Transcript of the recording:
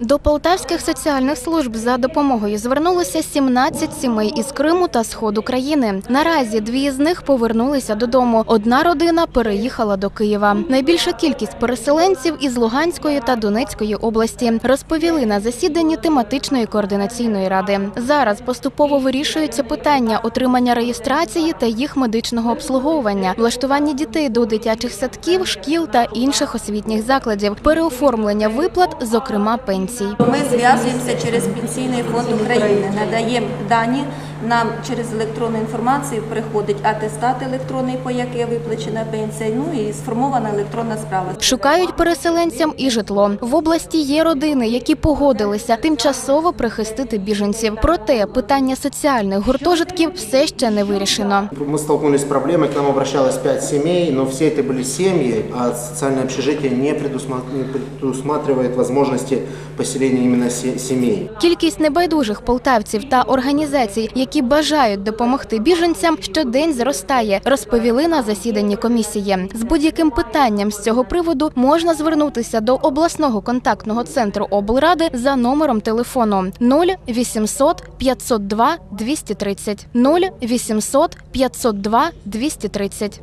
До полтавських соціальних служб за допомогою звернулося 17 сімей із Криму та сходу країни. Наразі дві з них повернулися додому. Одна родина переїхала до Києва. Найбільша кількість переселенців із Луганської та Донецької області розповіли на засіданні тематичної координаційної ради. Зараз поступово вирішуються питання отримання реєстрації та їх медичного обслуговування, влаштування дітей до дитячих садків, шкіл та інших освітніх закладів, переоформлення виплат, зокрема пенсій. Ми зв'язуємося через Пенсійний фонд України, надаємо дані Нам через електронну інформацію приходить атестат електронний, по який виплачена пенсія. Ну і сформована електронна справа. Шукають переселенцям і житло. В області є родини, які погодилися тимчасово прихистити біженців. Проте питання соціальних гуртожитків все ще не вирішено. Мы столкнулись с проблемой, к нам обращалось 5 семей, но все это были семьи, а социальное общежитие не, предусма- не предусматривает возможности поселения именно се- семей. Кількість небайдужих полтавців та організацій, які бажають допомогти біженцям, щодень зростає, розповіли на засіданні комісії. З будь-яким питанням з цього приводу можна звернутися до обласного контактного центру облради за номером телефону 0800 502 230 0800 502 230.